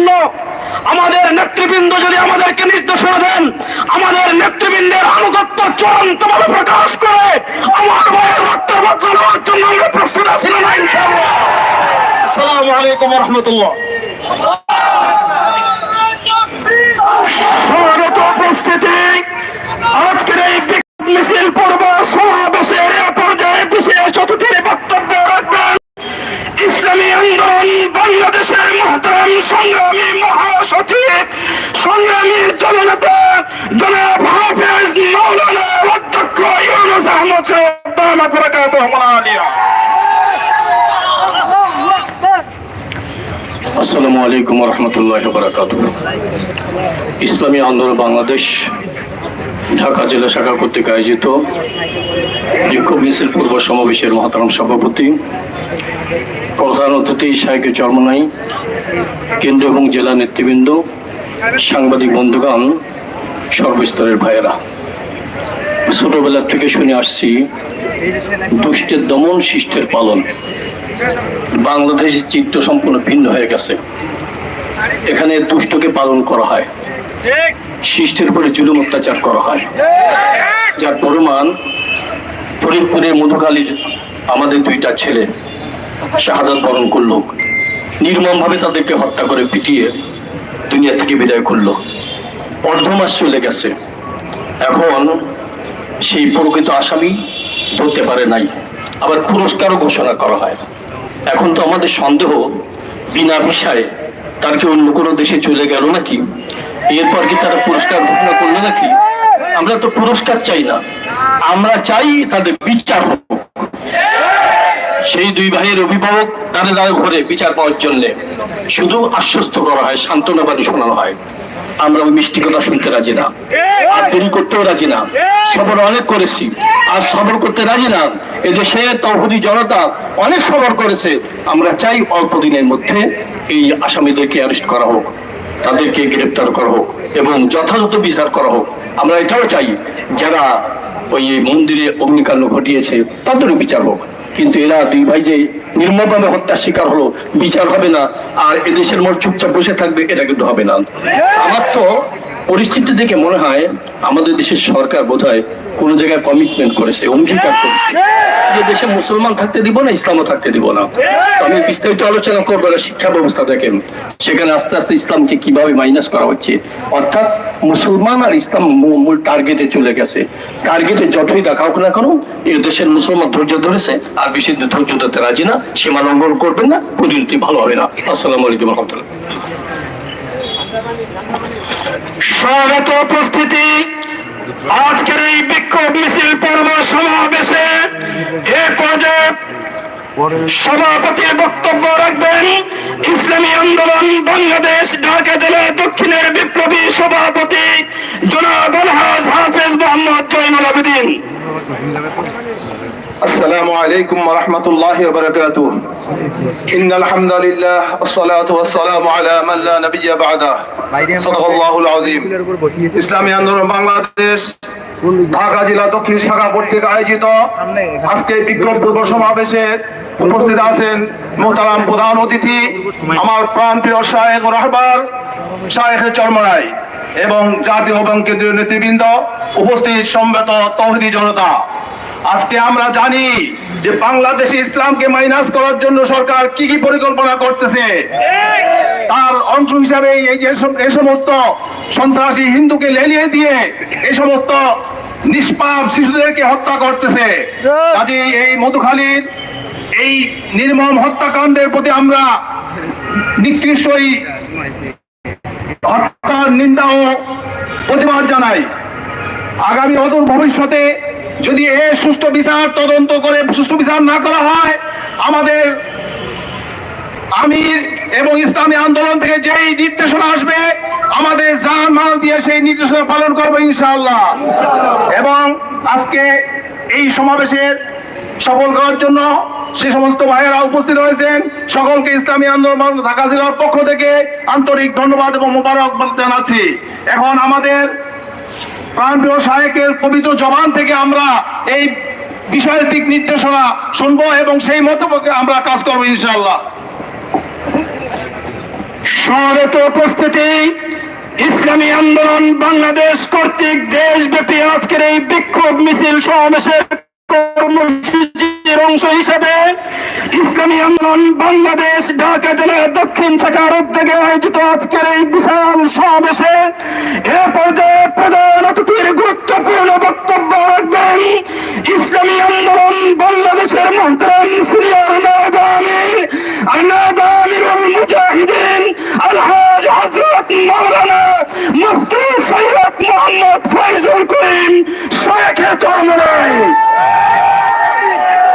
জন্য আমাদের নেতৃবৃন্দ যদি আমাদেরকে নির্দেশনা দেন, আমাদের নেতৃবৃন্দের আনুগত্য চূড়ান্তভাবে প্রকাশ করে আমার ভাইয়ের রক্ত বদলানোর জন্য আমরা প্রস্তুত আছি না আসসালামু আলাইকুম রহমতুল্লাহ স্বাগত উপস্থিতি। আজকের এই মিছিল পূর্ব সমাবেশের পর্যায়ে বিশেষ অতিথির বক্তব্য রাখবেন ইসলামী আন্দোলন বাংলাদেশের মহতরম সংগ্রামী মহাসচিব, সংগ্রামী জননেতা, জনাব হাফেজ মৌলানা অধ্যক্ষ ইউনুস আহমদ সাহেব আলিয়া। আসসালামু আলাইকুম রহমতুল্লাহ বারাকাত ইসলামী আন্দোলন বাংলাদেশ ঢাকা জেলা শাখা কর্তৃক আয়োজিত বিক্ষোভ মিছিল পূর্ব সমাবেশের মহাতারাম সভাপতি, প্রধান অতিথি শাহেকে চরমনাই, কেন্দ্র এবং জেলা নেতৃবৃন্দ, সাংবাদিক বন্ধুগণ, সর্বস্তরের ভাইয়েরা। ছোটবেলার থেকে শুনে আসছি, দুষ্টের দমন শিষ্টের পালন। বাংলাদেশের চিত্র সম্পূর্ণ ভিন্ন হয়ে গেছে। এখানে দুষ্টকে পালন করা হয়। শিষ্টের উপরে জুলুম অত্যাচার করা হয়। যার পরিমাণ ফরিদপুরের মধুখালীর আমাদের দুইটা ছেলে শাহাদাত বরণ করল। নির্মমভাবে তাদেরকে হত্যা করে পিটিয়ে দুনিয়া থেকে বিদায় করল। অর্ধমাস চলে গেছে। এখন সেই প্রকৃত আসামি ধরতে পারে নাই। আবার পুরস্কারও ঘোষণা করা হয় এখন তো আমাদের সন্দেহ, বিনা ভিসায় তার কি অন্য কোনো দেশে চলে গেল নাকি? এরপর কি তারা পুরস্কার ঘোষণা করল নাকি? আমরা তো পুরস্কার চাই না। আমরা চাই তাদের বিচার হোক। সেই দুই ভাইয়ের অভিভাবক তারা তাদের ঘরে বিচার পাওয়ার জন্য শুধু আশ্বস্ত করা হয়, সান্ত্বনাবাদী শোনানো হয়। আমরা ওই মিষ্টি কথা শুনতে রাজি না। আর দেরি করতেও রাজি না। সবর অনেক করেছি। আর সবর করতে রাজি না, এদেশে তহদি জনতা অনেক সবর করেছে। আমরা চাই অল্প দিনের মধ্যে এই আসামিদেরকে অ্যারেস্ট করা হোক। তাদেরকে গ্রেপ্তার করা হোক এবং যথাযথ বিচার করা হোক। আমরা এটাও চাই, যারা ওই মন্দিরে অগ্নিকাণ্ড ঘটিয়েছে, তাদেরও বিচার হোক। কিন্তু এরা দুই ভাই যে নির্মমভাবে হত্যার শিকার হলো, বিচার হবে না, আর এদেশের মোট চুপচাপ বসে থাকবে, এটা কিন্তু হবে না। আমার তো পরিস্থিতি দেখে মনে হয়, আমাদের দেশের সরকার বোধহয় কোনো জায়গায় কমিটমেন্ট করেছে, অঙ্গীকার করেছে। যে দেশে মুসলমান থাকতে দিব না, ইসলামও থাকতে দিব না। আমি বিস্তারিত আলোচনা করব না, শিক্ষা ব্যবস্থা দেখেন। সেখানে আস্তে আস্তে ইসলামকে কীভাবে মাইনাস করা হচ্ছে। অর্থাৎ মুসলমান আর ইসলাম মূল টার্গেটে চলে গেছে। টার্গেটে যতই দেখাও না কেন, এ দেশের মুসলমান ধৈর্য ধরেছে, আর বেশি ধৈর্য ধরতে রাজি না, সীমা লঙ্ঘন করবেন না, পরিণতি ভালো হবে না। আসসালামু আলাইকুম রহমতুল্লাহ। স্বাগত উপস্থিতি। আজকের এই বিক্ষোভ মিছিল পর্ব সমাবেশে এ পর্যায়ে সভাপতির বক্তব্য রাখবেন ইসলামী আন্দোলন বাংলাদেশ ঢাকা জেলা দক্ষিণের বিপ্লবী সভাপতি জনাব আলহাজ হাফেজ মোহাম্মদ জৈনুল আবেদিন السلام عليكم ورحمة الله وبركاته إن الحمد لله والصلاة والسلام على من لا نبي بعده صدق الله العظيم ইসলামী আন্দোলন বাংলাদেশ ঢাকা জেলা দক্ষিণ শাখা কর্তৃক আয়োজিত আজকে বিক্ষোভ পূর্ব সমাবেশে উপস্থিত আছেন মোহতারাম প্রধান অতিথি আমার প্রাণ প্রিয় শাহেক রহবার শাহেখ চরমরাই এবং জাতীয় এবং কেন্দ্রীয় নেতৃবৃন্দ উপস্থিত সম্মত তৌহিদি জনতা। আজকে আমরা জানি যে বাংলাদেশে ইসলামকে মাইনাস করার জন্য সরকার কি কি পরিকল্পনা করতেছে। তার অংশ হিসাবে এই যে সমস্ত সন্ত্রাসী হিন্দুকে লেলিয়ে দিয়ে এই সমস্ত নিষ্পাপ শিশুদেরকে হত্যা করতেছে। কাজে এই মধুখালীর এই নির্মম হত্যাকাণ্ডের প্রতি আমরা নিকৃষ্টই হত্যার নিন্দা ও প্রতিবাদ জানাই। আগামী অদূর ভবিষ্যতে যদি এ সুষ্ঠু বিচার তদন্ত করে সুষ্ঠু বিচার না করা হয়, আমাদের আমির এবং ইসলামী আন্দোলন থেকে যেই নির্দেশনা আসবে, আমাদের জান মাল দিয়ে সেই নির্দেশনা পালন করব ইনশাআল্লাহ। এবং আজকে এই সমাবেশের সফল করার জন্য সে সমস্ত ভাইয়েরা উপস্থিত হয়েছেন। সকলকে ইসলামী আন্দোলন ঢাকা জেলার পক্ষ থেকে আন্তরিক ধন্যবাদ এবং মোবারক জানাচ্ছি। এখন আমাদের প্রাণপ্রিয় সাহেকের পবিত্র জবান থেকে আমরা এই বিষয়ের দিক নির্দেশনা শুনব এবং সেই মতো আমরা কাজ করব ইনশাআল্লাহ। সমবেত উপস্থিতি, ইসলামী আন্দোলন বাংলাদেশ কর্তৃক দেশব্যাপী আজকের এই বিক্ষোভ মিছিল সমাবেশের কর্মসূচির অংশ হিসেবে ইসলামী আন্দোলন বাংলাদেশ ঢাকা জেলার দক্ষিণ শাখার উদ্যোগে আয়োজিত আজকের এই বিশাল সমাবেশে এ পর্যায়ে প্রধান অতিথির গুরুত্বপূর্ণ বক্তব্য রাখবেন ইসলামী আন্দোলন বাংলাদেশের মহতরাম সিরিয়ার নাগামী আনাগামীর